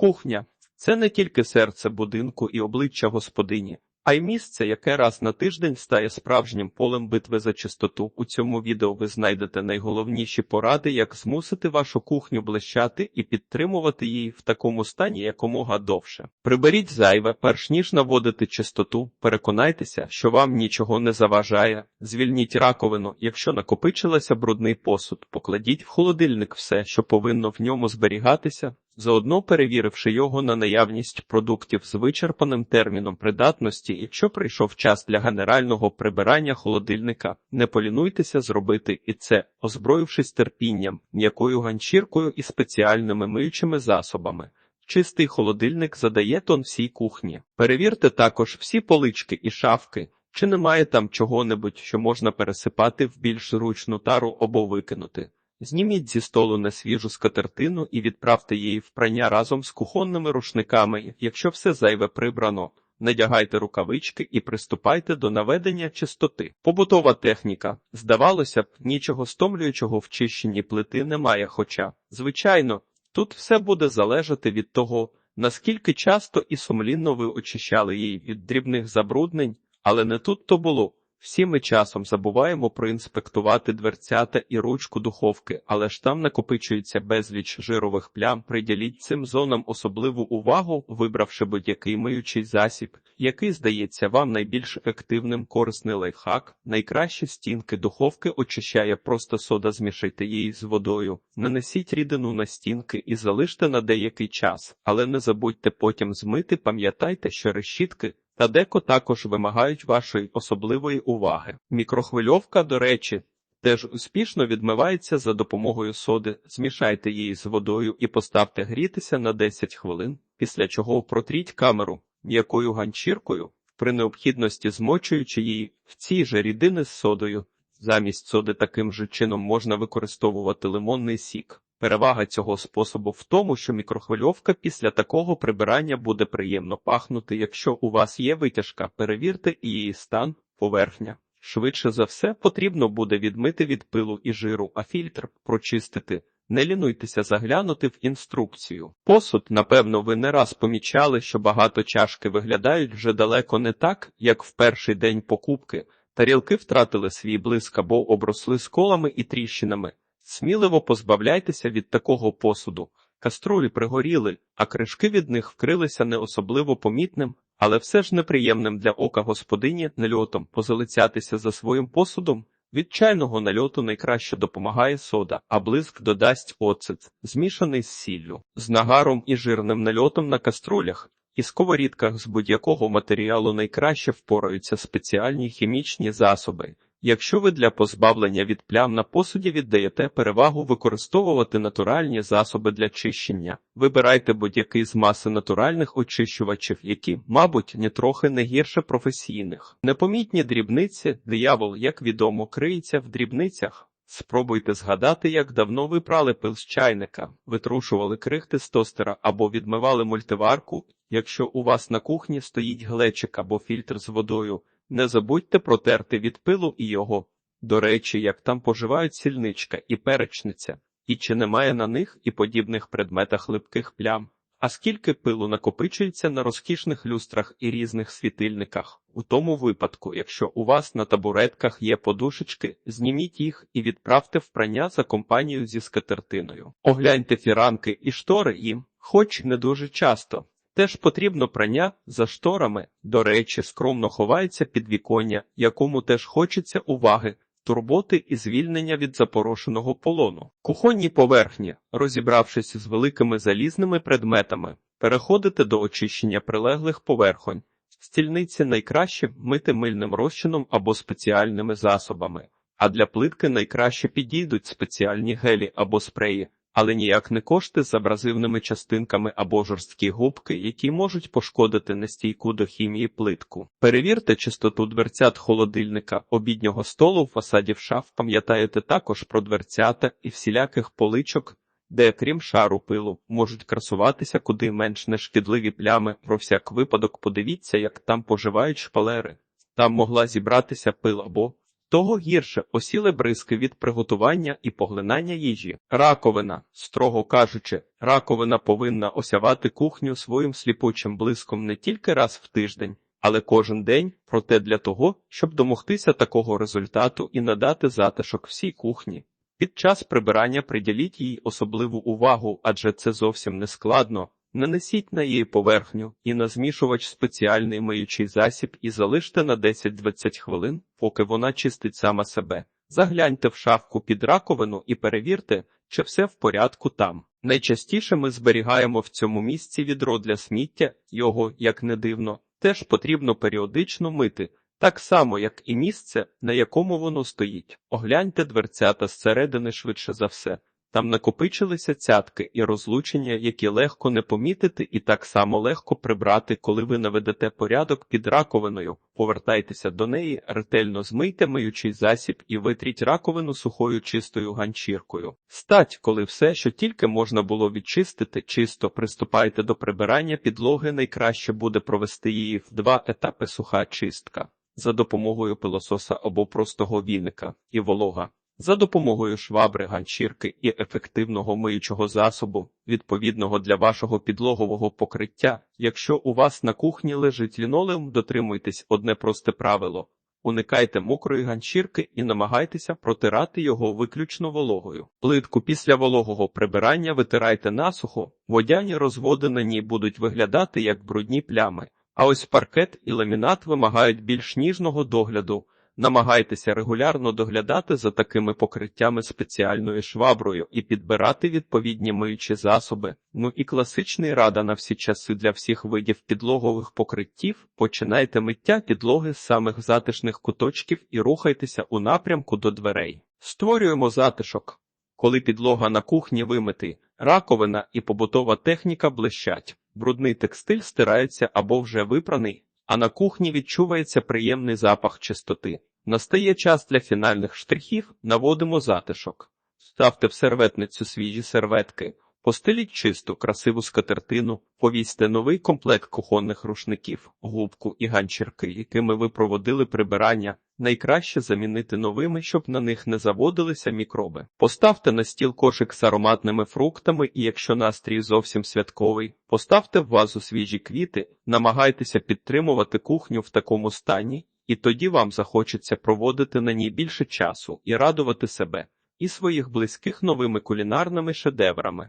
Кухня це не тільки серце будинку і обличчя господині, а й місце, яке раз на тиждень стає справжнім полем битви за чистоту. У цьому відео ви знайдете найголовніші поради, як змусити вашу кухню блищати і підтримувати її в такому стані якомога довше. Приберіть зайве, перш ніж наводити чистоту, переконайтеся, що вам нічого не заважає. Звільніть раковину, якщо накопичилася брудний посуд, покладіть в холодильник все, що повинно в ньому зберігатися. Заодно перевіривши його на наявність продуктів з вичерпаним терміном придатності, якщо прийшов час для генерального прибирання холодильника, не полінуйтеся зробити і це, озброївшись терпінням, м'якою ганчіркою і спеціальними миючими засобами. Чистий холодильник задає тон всій кухні. Перевірте також всі полички і шафки, чи немає там чого-небудь, що можна пересипати в більш зручну тару або викинути. Зніміть зі столу несвіжу скатертину і відправте її в прання разом з кухонними рушниками, якщо все зайве прибрано. Надягайте рукавички і приступайте до наведення чистоти. Побутова техніка. Здавалося б, нічого стомлюючого в чищенні плити немає, хоча, звичайно, тут все буде залежати від того, наскільки часто і сумлінно ви очищали її від дрібних забруднень, але не тут то було. Всі ми часом забуваємо проінспектувати дверцята і ручку духовки, але ж там накопичується безліч жирових плям. Приділіть цим зонам особливу увагу, вибравши будь-який миючий засіб, який здається вам найбільш ефективним корисний лайфхак. Найкращі стінки духовки очищає просто сода, змішайте її з водою. Нанесіть рідину на стінки і залиште на деякий час, але не забудьте потім змити. Пам'ятайте, що решітки та деко також вимагають вашої особливої уваги. Мікрохвильовка, до речі, теж успішно відмивається за допомогою соди. Змішайте її з водою і поставте грітися на 10 хвилин, після чого протріть камеру м'якою ганчіркою, при необхідності змочуючи її в цій же рідини з содою. Замість соди таким же чином можна використовувати лимонний сік. Перевага цього способу в тому, що мікрохвильовка після такого прибирання буде приємно пахнути. Якщо у вас є витяжка, перевірте її стан, поверхня. Швидше за все потрібно буде відмити від пилу і жиру, а фільтр прочистити. Не лінуйтеся заглянути в інструкцію. Посуд, напевно, ви не раз помічали, що багато чашки виглядають вже далеко не так, як в перший день покупки. Тарілки втратили свій блиск або обросли сколами і тріщинами. Сміливо позбавляйтеся від такого посуду. Каструлі пригоріли, а кришки від них вкрилися не особливо помітним, але все ж неприємним для ока господині нальотом позалицятися за своїм посудом. Від чайного нальоту найкраще допомагає сода, а блиск додасть оцет, змішаний з сіллю, з нагаром і жирним нальотом на каструлях. І сковорідках з будь-якого матеріалу найкраще впораються спеціальні хімічні засоби. Якщо ви для позбавлення від плям на посуді віддаєте перевагу використовувати натуральні засоби для чищення, вибирайте будь-який з маси натуральних очищувачів, які, мабуть, нітрохи не гірше професійних. Непомітні дрібниці, диявол, як відомо, криється в дрібницях. Спробуйте згадати, як давно ви прали пил з чайника, витрушували крихти з тостера або відмивали мультиварку. Якщо у вас на кухні стоїть глечик або фільтр з водою. Не забудьте протерти від пилу і його. До речі, як там поживають сільничка і перечниця, і чи немає на них і подібних предметах липких плям. А скільки пилу накопичується на розкішних люстрах і різних світильниках? У тому випадку, якщо у вас на табуретках є подушечки, зніміть їх і відправте в прання за компанію зі скатертиною. Огляньте фіранки і штори їм, хоч не дуже часто. Теж потрібно прання за шторами, до речі, скромно ховається підвіконня, якому теж хочеться уваги, турботи і звільнення від запорошеного полону. Кухонні поверхні, розібравшись з великими залізними предметами, переходите до очищення прилеглих поверхонь. Стільниці найкраще мити мильним розчином або спеціальними засобами, а для плитки найкраще підійдуть спеціальні гелі або спреї але ніяк не кошти з абразивними частинками або жорсткі губки, які можуть пошкодити нестійку до хімії плитку. Перевірте чистоту дверцят холодильника, обіднього столу, фасадів шаф, пам'ятаєте також про дверцята і всіляких поличок. Де, крім шару пилу, можуть красуватися куди менш нешкідливі плями. Про всяк випадок подивіться, як там поживають шпалери. Там могла зібратися пил або Того гірше осіли бризки від приготування і поглинання їжі. Раковина, строго кажучи, раковина повинна осявати кухню своїм сліпучим блиском не тільки раз в тиждень, але кожен день, проте для того, щоб домогтися такого результату і надати затишок всій кухні. Під час прибирання приділіть їй особливу увагу, адже це зовсім не складно. Нанесіть на її поверхню і на змішувач спеціальний миючий засіб і залиште на 10-20 хвилин, поки вона чистить сама себе. Загляньте в шафку під раковину і перевірте, чи все в порядку там. Найчастіше ми зберігаємо в цьому місці відро для сміття, його, як не дивно, теж потрібно періодично мити, так само, як і місце, на якому воно стоїть. Огляньте дверцята зсередини швидше за все. Там накопичилися цятки і розлучення, які легко не помітити, і так само легко прибрати, коли ви наведете порядок під раковиною. Повертайтеся до неї, ретельно змийте миючий засіб і витріть раковину сухою чистою ганчіркою. Стать, коли все, що тільки можна було відчистити, чисто приступайте до прибирання підлоги. Найкраще буде провести її в два етапи суха чистка за допомогою пилососа або простого віника і волога. За допомогою швабри, ганчірки і ефективного миючого засобу, відповідного для вашого підлогового покриття, якщо у вас на кухні лежить лінолеум, дотримуйтесь одне просте правило. Уникайте мокрої ганчірки і намагайтеся протирати його виключно вологою. Плитку після вологого прибирання витирайте насухо, водяні розводи на ній будуть виглядати як брудні плями. А ось паркет і ламінат вимагають більш ніжного догляду. Намагайтеся регулярно доглядати за такими покриттями спеціальною шваброю і підбирати відповідні миючі засоби. Ну і класичний рада на всі часи для всіх видів підлогових покриттів. Починайте миття підлоги з самих затишних куточків і рухайтеся у напрямку до дверей. Створюємо затишок. Коли підлога на кухні вимити, раковина і побутова техніка блищать, брудний текстиль стирається або вже випраний, а на кухні відчувається приємний запах чистоти. Настає час для фінальних штрихів, наводимо затишок. Ставте в серветницю свіжі серветки, постеліть чисту, красиву скатертину, повісьте новий комплект кухонних рушників, губку і ганчірки, якими ви проводили прибирання. Найкраще замінити новими, щоб на них не заводилися мікроби. Поставте на стіл кошик з ароматними фруктами, і якщо настрій зовсім святковий, поставте в вазу свіжі квіти, намагайтеся підтримувати кухню в такому стані, і тоді вам захочеться проводити на ній більше часу і радувати себе і своїх близьких новими кулінарними шедеврами.